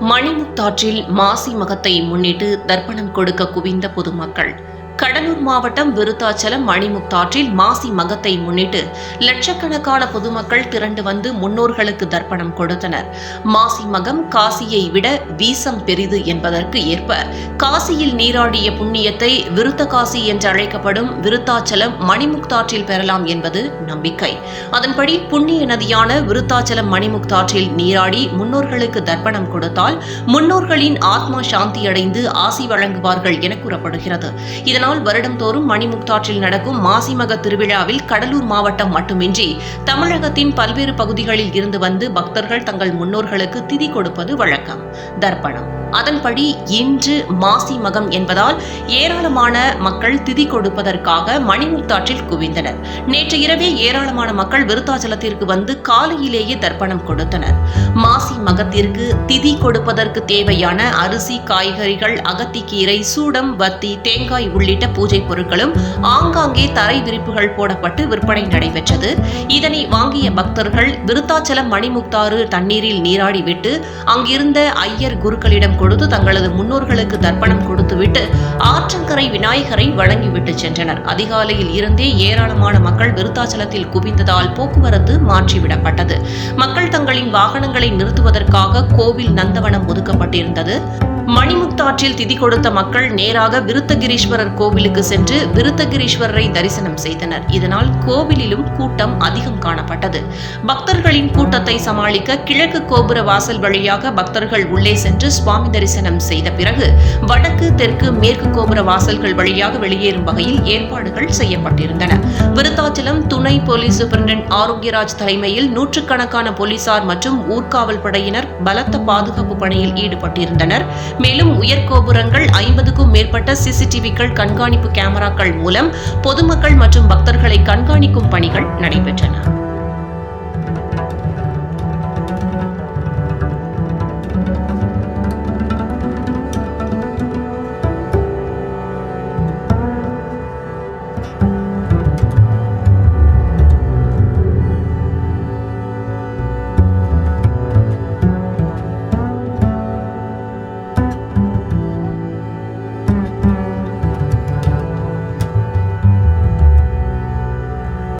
மணிமுத்தாற்றில் மாசி மகத்தை முன்னிட்டு தர்ப்பணம் கொடுக்க குவிந்த பொதுமக்கள். கடலூர் மாவட்டம் விருத்தாச்சலம் மணிமுக்தாற்றில் மாசி மகத்தை முன்னிட்டு லட்சக்கணக்கான பொதுமக்கள் திரண்டு வந்து முன்னோர்களுக்கு தர்ப்பணம் கொடுத்தனர். மாசி மகம் காசியை விட வீசம் பெரிது என்பதற்கு ஏற்ப காசியில் நீராடிய புண்ணியத்தை விருத்த காசி என்று அழைக்கப்படும் விருத்தாச்சலம் மணிமுக்தாற்றில் பெறலாம் என்பது நம்பிக்கை. அதன்படி புண்ணிய நதியான விருத்தாச்சலம் மணிமுக்தாற்றில் நீராடி முன்னோர்களுக்கு தர்ப்பணம் கொடுத்தால் முன்னோர்களின் ஆத்மா சாந்தியடைந்து ஆசி வழங்குவார்கள் என கூறப்படுகிறது. இதனால் வருடந்தோறும் மணிமுக்தாற்றில் நடக்கும் மாசிமக திருவிழாவில் கடலூர் மாவட்டம் மட்டுமின்றி தமிழகத்தின் பல்வேறு பகுதிகளில் இருந்து வந்து பக்தர்கள் தங்கள் முன்னோர்களுக்கு திதி கொடுப்பது வழக்கம். தர்ப்பணம். அதன்படி இன்று மாசி மகம் என்பதால் ஏராளமான மக்கள் திதி கொடுப்பதற்காக மணிமுக்தாற்றில் குவிந்தனர். நேற்று இரவே ஏராளமான மக்கள் விருத்தாச்சலத்திற்கு வந்து காலையிலேயே தர்ப்பணம் கொடுத்தனர். மாசி மகத்திற்கு திதி கொடுப்பதற்கு தேவையான அரிசி காய்கறிகள் அகத்திக்கீரை சூடம் வத்தி தேங்காய் உள்ளிட்ட பூஜை பொருட்களும் ஆங்காங்கே தரை விரிப்புகள் போடப்பட்டு விற்பனை நடைபெற்றது. இதனை வாங்கிய பக்தர்கள் விருத்தாச்சலம் மணிமுக்தாறு தண்ணீரில் நீராடிவிட்டு அங்கிருந்த ஐயர் குருக்களிடம் கொடுத்து தங்களது முன்னோர்களுக்கு தர்ப்பணம் கொடுத்துவிட்டு ஆற்றங்கரை விநாயகரை வழங்கிவிட்டு சென்றனர். அதிகாலையில் இருந்தே ஏராளமான மக்கள் விருத்தாச்சலத்தில் குவிந்ததால் போக்குவரத்து மாற்றிவிடப்பட்டது. மக்கள் தங்களின் வாகனங்களை நிறுத்துவதற்காக கோவில் நந்தவனம் ஒதுக்கப்பட்டிருந்தது. மணிமுக்தாற்றில் திதி கொடுத்த மக்கள் நேராக விருத்தகிரீஸ்வரர் கோவிலுக்கு சென்று விருத்தகிரீஸ்வரரை தரிசனம் செய்தனர். இதனால் கோவிலிலும் கூட்டம் அதிகம் காணப்பட்டது. பக்தர்களின் கூட்டத்தை சமாளிக்க கிழக்கு கோபுர வாசல் வழியாக பக்தர்கள் உள்ளே சென்று சுவாமி தரிசனம் செய்த பிறகு வடக்கு தெற்கு மேற்கு கோபுர வாசல்கள் வழியாக வெளியேறும் வகையில் ஏற்பாடுகள் செய்யப்பட்டிருந்தன. விருத்தாச்சலம் துணை போலீஸ் சூப்பரண்டன்ட் ஆரோக்கியராஜ் தலைமையில் நூற்றுக்கணக்கான போலீசார் மற்றும் ஊர்காவல் படையினர் பலத்த பாதுகாப்பு பணியில் ஈடுபட்டிருந்தனர். மேலும் உயர்கோபுரங்கள் ஐம்பதுக்கும் மேற்பட்ட சிசிடிவிக்கள் கண்காணிப்பு கேமராக்கள் மூலம் பொதுமக்கள் மற்றும் பக்தர்களை கண்காணிக்கும் பணிகள் நடைபெற்றன.